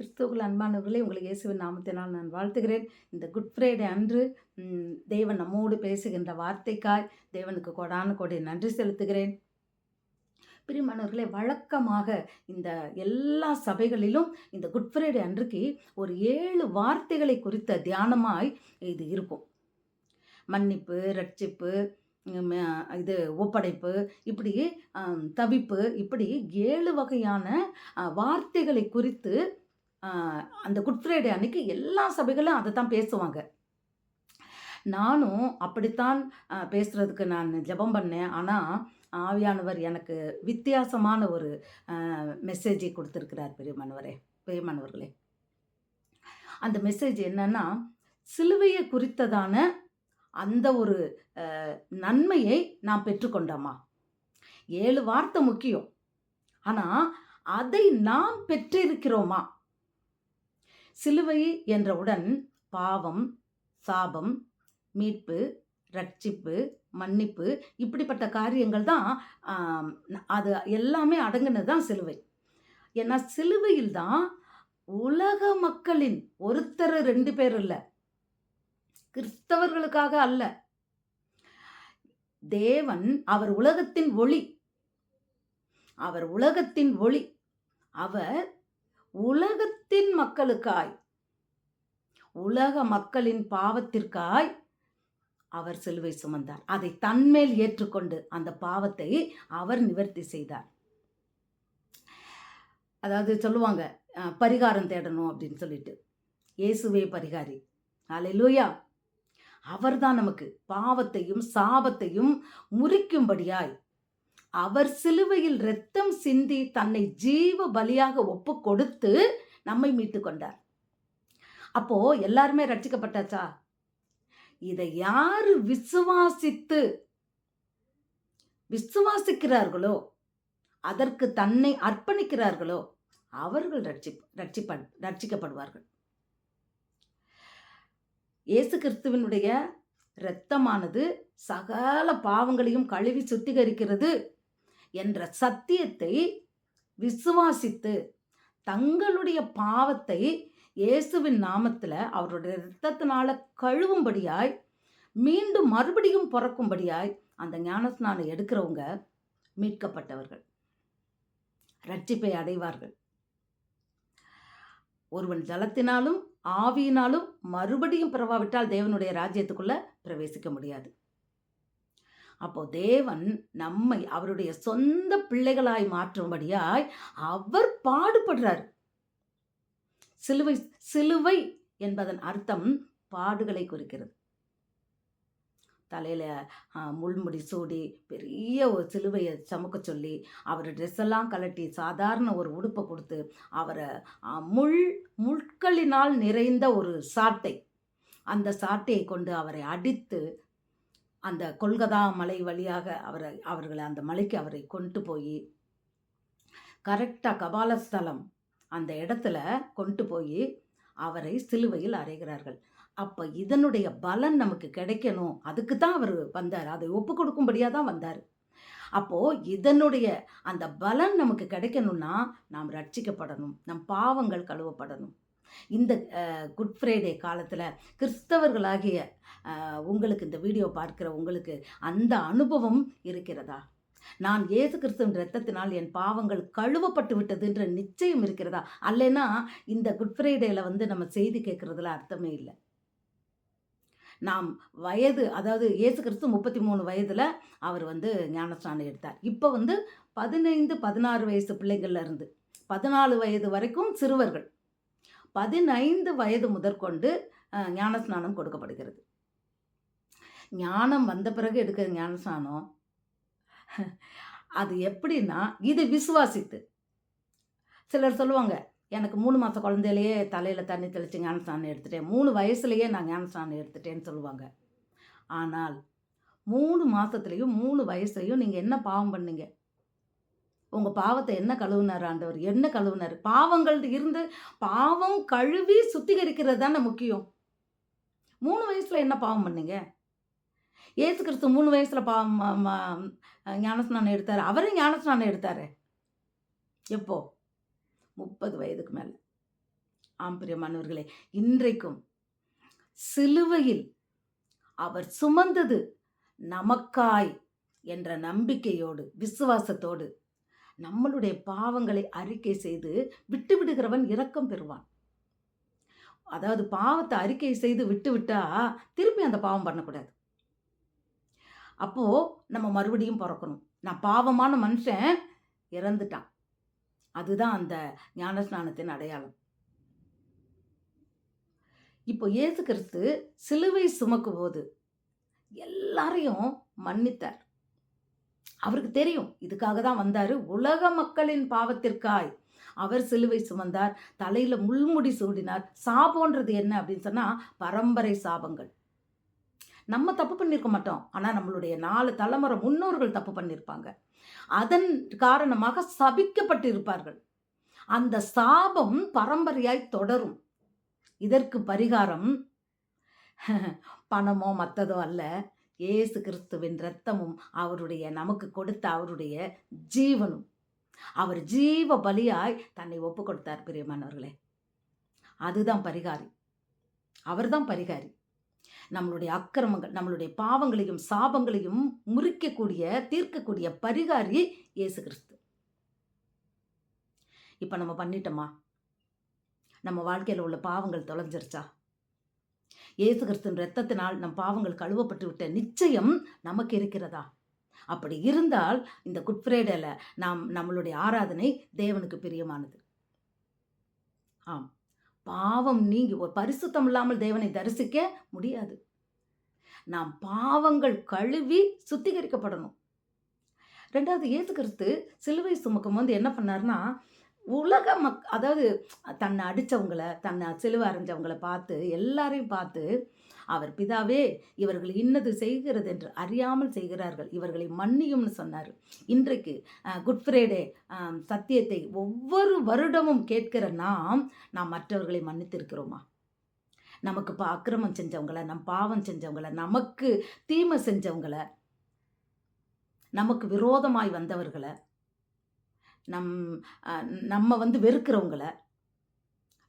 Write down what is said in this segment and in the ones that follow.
கிறிஸ்துவர்கள் அன்பானவர்களே உங்களுக்கு இயேசுவின் நாமத்தினால் நான் வாழ்த்துகிறேன். இந்த குட் ஃப்ரைடே அன்று தேவன் நம்மோடு பேசுகின்ற வார்த்தைக்காய் தேவனுக்கு கொடான கொடி நன்றி செலுத்துகிறேன். பிரியமானவர்களே வழக்கமாக இந்த எல்லா சபைகளிலும் இந்த குட் ஃப்ரைடே அன்றைக்கு ஒரு ஏழு வார்த்தைகளை குறித்த தியானமாய் இது இருக்கும். மன்னிப்பு ரட்சிப்பு இது ஒப்படைப்பு இப்படி தவிப்பு இப்படி ஏழு வகையான வார்த்தைகளை குறித்து அந்த குட் ஃப்ரைடே அன்னைக்கு எல்லா சபைகளும் அதை தான் பேசுவாங்க. நானும் அப்படித்தான் பேசுகிறதுக்கு நான் ஜெபம் பண்ணேன். ஆனால் ஆவியானவர் எனக்கு வித்தியாசமான ஒரு மெசேஜை கொடுத்துருக்கிறார் பெரியமானவரே பெரியமானவர்களே. அந்த மெசேஜ் என்னன்னா சிலுவையை குறித்ததான அந்த ஒரு நன்மையை நாம் பெற்றுக்கொண்டோமா ஏழு வார்த்தை முக்கியம். ஆனால் அதை நாம் பெற்றிருக்கிறோமா? சிலுவை என்றவுடன் பாவம் சாபம் மீட்பு ரட்சிப்பு மன்னிப்பு இப்படிப்பட்ட காரியங்கள் தான் அது எல்லாமே அடங்கினது தான் சிலுவை. ஏன்னா சிலுவையில் தான் உலக மக்களின் ஒருத்தர் ரெண்டு பேர் இல்லை. கிறிஸ்தவர்களுக்காக அல்ல. தேவன் அவர் உலகத்தின் ஒளி. அவர் உலகத்தின் ஒளி. அவர் உலகத்தின் மக்களுக்காய் உலக மக்களின் பாவத்திற்காய் அவர் சிலுவை சுமந்தார். அதை தன்மேல் ஏற்றுக்கொண்டு அந்த பாவத்தை அவர் நிவர்த்தி செய்தார். அதாவது சொல்லுவாங்க பரிகாரம் தேடணும் அப்படின்னு சொல்லிட்டு. இயேசுவே பரிகாரி. அலையிலூயா அவர்தான் நமக்கு பாவத்தையும் சாபத்தையும் முறிக்கும்படியாய் அவர் சிலுவையில் இரத்தம் சிந்தி தன்னை ஜீவ பலியாக ஒப்பு கொடுத்து நம்மை மீட்டு கொண்டார். அப்போ எல்லாருமே ரட்சிக்கப்பட்டாச்சா? இதை யாரு விசுவாசித்து விசுவாசிக்கிறார்களோ அதற்கு தன்னை அர்ப்பணிக்கிறார்களோ அவர்கள் ரட்சி ரட்சிப்ப ரட்சிக்கப்படுவார்கள். இயேசு கிறிஸ்துவினுடைய இரத்தமானது சகல பாவங்களையும் கழுவி சுத்திகரிக்கிறது. என்ற சத்தியத்தை விசுவாசித்து தங்களுடைய பாவத்தை இயேசுவின் நாமத்தில் அவருடைய இரத்தத்தினால கழுவும்படியாய் மீண்டும் மறுபடியும் பிறக்கும்படியாய் அந்த ஞானஸ்நானம் எடுக்கிறவங்க மீட்கப்பட்டவர்கள். ரட்சிப்பை அடைவார்கள். ஒருவன் ஜலத்தினாலும் ஆவியினாலும் மறுபடியும் பிறவாவிட்டால் தேவனுடைய ராஜ்யத்துக்குள்ளே பிரவேசிக்க முடியாது. அப்போ தேவன் நம்மை அவருடைய சொந்த பிள்ளைகளாய் மாற்றும்படியாய் அவர் பாடுபடுறார். சிலுவை சிலுவை என்பதன் அர்த்தம் பாடுகளை குறிக்கிறது. தலையில் முள்முடி சூடி பெரிய ஒரு சிலுவையை சமக்க சொல்லி அவர் ட்ரெஸ் எல்லாம் கலட்டி சாதாரண ஒரு உடுப்பை கொடுத்து அவரை முள் முட்களினால் நிறைந்த ஒரு சாட்டை. அந்த சாட்டையை கொண்டு அவரை அடித்து அந்த கொல்கதா மலை வழியாக அவரை அவர்களை அந்த மலைக்கு அவரை கொண்டு போய் கரெக்டாக கபாலஸ்தலம் அந்த இடத்துல கொண்டு போய் அவரை சிலுவையில் அறைகிறார்கள். அப்போ இதனுடைய பலன் நமக்கு கிடைக்கணும். அதுக்கு தான் அவர் வந்தார். அதை ஒப்பு கொடுக்கும்படியாக தான் வந்தார். அப்போது இதனுடைய அந்த பலன் நமக்கு கிடைக்கணும்னா நாம் ரட்சிக்கப்படணும். நம் பாவங்கள் கழுவப்படணும். இந்த குட் ஃப்ரைடே காலத்தில் கிறிஸ்தவர்களாகிய உங்களுக்கு இந்த வீடியோ பார்க்கிற உங்களுக்கு அந்த அனுபவம் இருக்கிறதா? நான் இயேசு கிறிஸ்துவின் ரத்தத்தினால் என் பாவங்கள் கழுவப்பட்டு விட்டதுன்ற நிச்சயம் இருக்கிறதா? அல்லைன்னா இந்த குட் ஃப்ரைடேயில் வந்து நம்ம செய்தி கேட்குறதுல அர்த்தமே இல்லை. நாம் வயது அதாவது இயேசு கிறிஸ்து முப்பத்தி மூணு வயதில் அவர் வந்து ஞானஸ்நானம் எடுத்தார். இப்போ வந்து பதினைந்து பதினாறு வயசு பிள்ளைகள்லேருந்து பதினாலு வயது வரைக்கும் சிறுவர்கள். பதினைந்து வயது முதற்கொண்டு ஞானஸ்நானம் கொடுக்கப்படுகிறது. ஞானம் வந்த பிறகு எடுக்கிற ஞானஸ்நானம்? அது எப்படின்னா இது விசுவாசித்து. சிலர் சொல்லுவாங்க எனக்கு மூணு மாத குழந்தையிலேயே தலையில் தண்ணி தெளித்து ஞானஸ்நானம் எடுத்துட்டேன். மூணு வயசுலேயே நான் ஞானஸ்நானம் எடுத்துட்டேன்னு சொல்லுவாங்க. ஆனால் மூணு மாதத்துலேயும் மூணு வயசுலையும் நீங்கள் என்ன பாவம் பண்ணீங்க? உங்கள் பாவத்தை என்ன கழுவுனார் ஆண்டவர்? என்ன கழுவுனார்? பாவங்கள் இருந்து பாவம் கழுவி சுத்திகரிக்கிறது தானே முக்கியம். மூணு வயசில் என்ன பாவம் பண்ணீங்க? ஏசு கிறிஸ்து மூணு வயசில் பாவம் ஞானஸ்நானம் எடுத்தார். அவரே ஞானஸ்நானம் எடுத்தார். எப்போ? முப்பது வயதுக்கு மேலே. ஆம் பிரியமானவர்களே இன்றைக்கும் சிலுவையில் அவர் சுமந்தது நமக்காய் என்ற நம்பிக்கையோடு விசுவாசத்தோடு நம்மளுடைய பாவங்களை அறிக்கை செய்து விட்டு விடுகிறவன் இரக்கம் பெறுவான். அதாவது பாவத்தை அறிக்கை செய்து விட்டு விட்டா திருப்பி அந்த பாவம் பண்ணக்கூடாது. அப்போ நம்ம மறுபடியும் பிறக்கணும். நான் பாவமான மனுஷன் இறந்துட்டான். அதுதான் அந்த ஞானஸ்நானத்தின் அடையாளம். இப்போ இயேசு கிறிஸ்து சிலுவை சுமக்கும் போது எல்லாரையும் மன்னித்தார். அவருக்கு தெரியும். இதுக்காக தான் வந்தார். உலக மக்களின் பாவத்திற்காய். அவர் சிலுவை சுமந்தார். தலையில் முள்முடி சூடினார். சாபம்ன்றது என்ன அப்படின்னு சொன்னால் பரம்பரை சாபங்கள். நம்ம தப்பு பண்ணியிருக்க மாட்டோம். ஆனால் நம்மளுடைய நாலு தலைமுறை முன்னோர்கள் தப்பு பண்ணியிருப்பாங்க அதன் காரணமாக சபிக்கப்பட்டிருப்பார்கள். அந்த சாபம் பரம்பரையாய் தொடரும். இதற்கு பரிகாரம் பணமோ மற்றதோ அல்ல. இயேசு கிறிஸ்துவின் இரத்தமும் அவருடைய நமக்கு கொடுத்த அவருடைய ஜீவனும். அவர் ஜீவ பலியாய் தன்னை ஒப்பு கொடுத்தார் பிரியமானவர்களே. அதுதான் பரிகாரி. அவர்தான் பரிகாரி. நம்மளுடைய அக்கிரமங்கள் நம்மளுடைய பாவங்களையும் சாபங்களையும் முறிக்கக்கூடிய தீர்க்கக்கூடிய பரிகாரி இயேசு கிறிஸ்து இப்போ நம்ம பண்ணிட்டோமா? நம்ம வாழ்க்கையில் உள்ள பாவங்கள் தொலைஞ்சிருச்சா? இயேசு கிறிஸ்துவின் ரத்தத்தினால் நம் பாவங்கள் கழுவப்பட்டு விட்ட நிச்சயம் நமக்கு இருக்கிறதா? அப்படி இருந்தால் இந்த குட் ஃப்ரைடேல நாம் நம்மளுடைய ஆராதனை தேவனுக்கு பிரியமானது. ஆம். பாவம் நீங்கி ஒரு பரிசுத்தம் இல்லாமல் தேவனை தரிசிக்க முடியாது. நாம் பாவங்கள் கழுவி சுத்திகரிக்கப்படணும். ரெண்டாவது இயேசு கிறிஸ்து சிலுவை சுமக்கும் வந்து என்ன பண்ணார்னா உலக மக் அதாவது தன்னை அடித்தவங்களை தன்னை செலுவ அறிஞ்சவங்களை பார்த்து எல்லாரையும் பார்த்து அவர் பிதாவே இவர்கள் இன்னது செய்கிறது என்று அறியாமல் செய்கிறார்கள். இவர்களை மன்னியும்னு சொன்னார். இன்றைக்கு குட் ஃப்ரைடே சத்தியத்தை ஒவ்வொரு வருடமும் கேட்கிற நாம் நாம் மற்றவர்களை மன்னித்திருக்கிறோமா? நமக்கு இப்போ அக்கிரமம் செஞ்சவங்கள நம் பாவம் செஞ்சவங்கள நமக்கு தீமை செஞ்சவங்கள நமக்கு விரோதமாய் வந்தவர்களை நம் நம்ம வந்து வெறுக்கிறவங்கள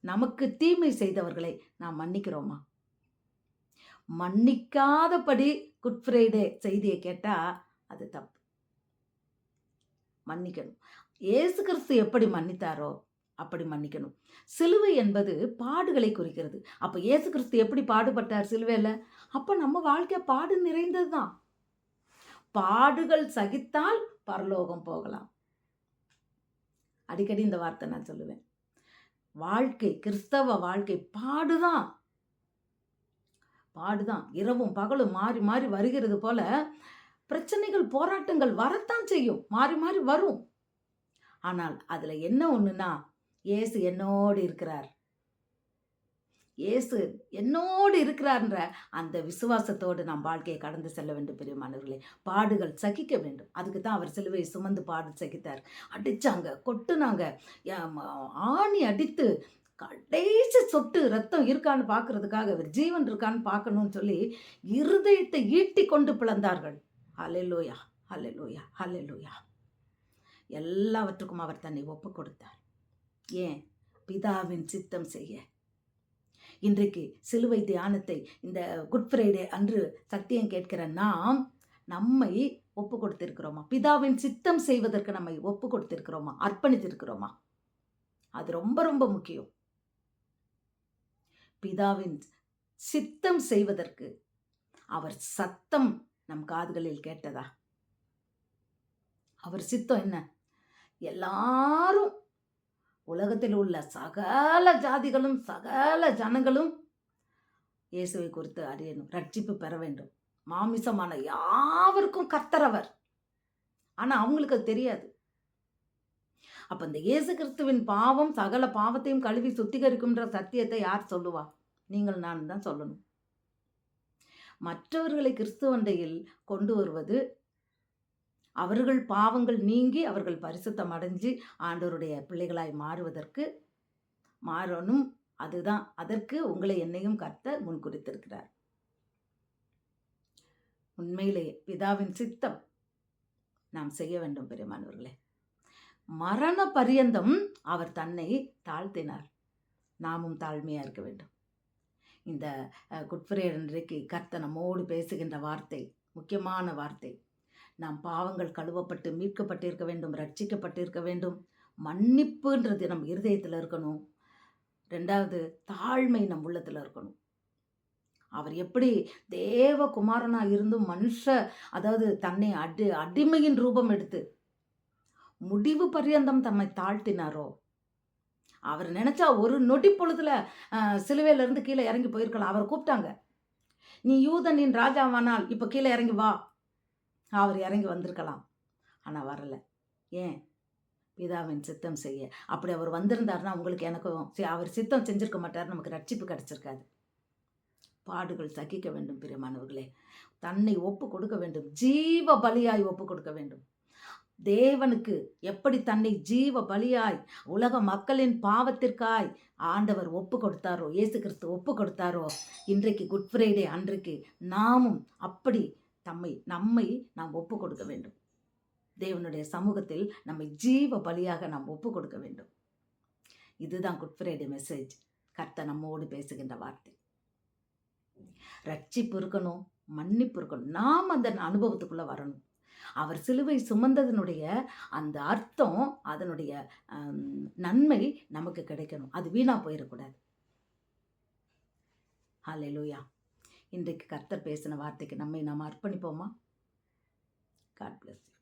நமக்கு தீமை செய்தவர்களை நாம் மன்னிக்கிறோமா? மன்னிக்காதபடி குட் ஃப்ரைடே செய்தியை கேட்டால் அது தப்பு. மன்னிக்கணும். ஏசு கிறிஸ்து எப்படி மன்னித்தாரோ அப்படி மன்னிக்கணும். சிலுவை என்பது பாடுகளை குறிக்கிறது. அப்போ ஏசு கிறிஸ்து எப்படி பாடுபட்டார் சிலுவையில்? அப்போ நம்ம வாழ்க்கை பாடு நிறைந்தது தான் பாடுகள் சகித்தால் பரலோகம் போகலாம். அடிக்கடி இந்த வார்த்தை நான் சொல்லுவேன். வாழ்க்கை கிறிஸ்தவ வாழ்க்கை பாடுதான். பாடுதான். இரவும் பகலும் மாறி மாறி வருகிறது போல பிரச்சனைகள் போராட்டங்கள் வரத்தான் செய்யும். மாறி மாறி வரும். ஆனால் அதில் என்ன ஒன்றுனா ஏசு என்னோடு இருக்கிறார். இயேசு என்னோடு இருக்கிறார்ன்ற அந்த விசுவாசத்தோடு நாம் வாழ்க்கையை கடந்து செல்ல வேண்டும் பெரியமானவர்களே. பாடுகள் சகிக்க வேண்டும். அதுக்கு தான் அவர் சிலுவை சுமந்து பாடு சகித்தார். அடித்தாங்க கொட்டுனாங்க. ஆணி அடித்து கடைசி சொட்டு ரத்தம் இருக்கான்னு பார்க்கறதுக்காக அவர் ஜீவன் இருக்கான்னு பார்க்கணும்னு சொல்லி இருதயத்தை ஈட்டி கொண்டு பிளந்தார்கள். அலெலோயா அலெலோயா அலெலோயா எல்லாவற்றுக்கும் அவர் தன்னை ஒப்பு கொடுத்தார் ஏன்? பிதாவின் சித்தம் செய்ய. இன்றைக்கு சிலுவை தியானத்தை இந்த குட் ஃப்ரைடே அன்று சத்தியம் கேட்கிற நாம் நம்மை ஒப்பு கொடுத்திருக்கிறோமா? பிதாவின் சித்தம் செய்வதற்கு நம்மை ஒப்பு கொடுத்திருக்கிறோமா? அர்ப்பணித்திருக்கிறோமா? அது ரொம்ப ரொம்ப முக்கியம். பிதாவின் சித்தம் செய்வதற்கு அவர் சத்தம் நம் காதுகளில் கேட்டதா? அவர் சித்தம் என்ன? எல்லாரும் உலகத்தில் உள்ள சகல ஜாதிகளும் சகல ஜனங்களும் இயேசுவை குறித்து அறியணும் ரட்சிப்பு பெற வேண்டும். மாமிசமான யாவருக்கும் கர்த்தரவர் ஆனால் அவங்களுக்கு அது தெரியாது. அப்போ இந்த இயேசு கிறிஸ்துவின் பாவம் சகல பாவத்தையும் கழுவி சுத்திகரிக்கும்ன்ற சத்தியத்தை யார் சொல்லுவா? நீங்கள் நான் தான் சொல்லணும். மற்றவர்களை கிறிஸ்துவண்டையில் கொண்டு வருவது அவர்கள் பாவங்கள் நீங்கி அவர்கள் பரிசுத்தம் அடைஞ்சு ஆண்டவருடைய பிள்ளைகளாய் மாறுவதற்கு மாறணும். அதுதான். அதற்கு உங்களை என்னையும் கர்த்த முன்குறித்திருக்கிறார். உண்மையிலேயே பிதாவின் சித்தம் நாம் செய்ய வேண்டும் பெருமானவர்களே மரண பரியந்தம் அவர் தன்னை தாழ்த்தினார். நாமும் தாழ்மையாக இருக்க வேண்டும். இந்த குட் ஃப்ரைடே அன்றைக்கு நம்மோடு பேசுகின்ற வார்த்தை முக்கியமான வார்த்தை நாம் பாவங்கள் கழுவப்பட்டு மீட்கப்பட்டிருக்க வேண்டும் ரட்சிக்கப்பட்டிருக்க வேண்டும். மன்னிப்புன்றது நம் இருதயத்தில் இருக்கணும். ரெண்டாவது தாழ்மை நம் உள்ளத்தில் இருக்கணும். அவர் எப்படி தேவகுமாரனா இருந்தும் மனுஷ அதாவது தன்னை அடி அடிமையின் ரூபம் எடுத்து முடிவு பரியந்தம் தம்மை தாழ்த்தினாரோ? அவர் நினச்சா ஒரு நொடி பொழுதுல சிலுவையிலேருந்து கீழே இறங்கி போயிருக்கலாம். அவரை கூப்பிட்டாங்க. நீ யூதனின் ராஜாவானால் இப்போ கீழே இறங்கி வா. அவர் இறங்கி வந்திருக்கலாம். ஆனால் வரலை. ஏன்? பிதாவின் சித்தம் செய்ய. அப்படி அவர் வந்திருந்தாருன்னா உங்களுக்கு எனக்கும் சரி, அவர் சித்தம் செஞ்சுருக்க மாட்டார் நமக்கு ரட்சிப்பு கிடச்சிருக்காது. பாடுகள் சகிக்க வேண்டும் பிரியமானவர்களே. தன்னை ஒப்பு கொடுக்க வேண்டும். ஜீவ பலியாய் ஒப்பு கொடுக்க வேண்டும். தேவனுக்கு எப்படி தன்னை ஜீவ பலியாய் உலக மக்களின் பாவத்திற்காய் ஆண்டவர் ஒப்பு கொடுத்தாரோ இயேசு கிறிஸ்து ஒப்பு கொடுத்தாரோ இன்றைக்கு குட் ஃப்ரைடே அன்றைக்கு நாமும் அப்படி தம்மை நம்மை நாம் ஒப்பு கொடுக்க வேண்டும். தேவனுடைய சமூகத்தில் நம்மை ஜீவ பலியாக நாம் ஒப்பு கொடுக்க வேண்டும். இதுதான் குட் ஃப்ரைடே மெசேஜ் கர்த்த நம்மோடு பேசுகின்ற வார்த்தை. ரட்சிப்பு இருக்கணும் மன்னிப்பு இருக்கணும். நாம் அந்த அனுபவத்துக்குள்ளே வரணும். அவர் சிலுவை சுமந்ததனுடைய அந்த அர்த்தம் அதனுடைய நன்மை நமக்கு கிடைக்கணும். அது வீணாக போயிடக்கூடாது. ஹalleluya இன்றைக்கு கர்த்தர் பேசின வார்த்தைக்கு நம்மை நாம் அர்ப்பணிப்போமா? God plus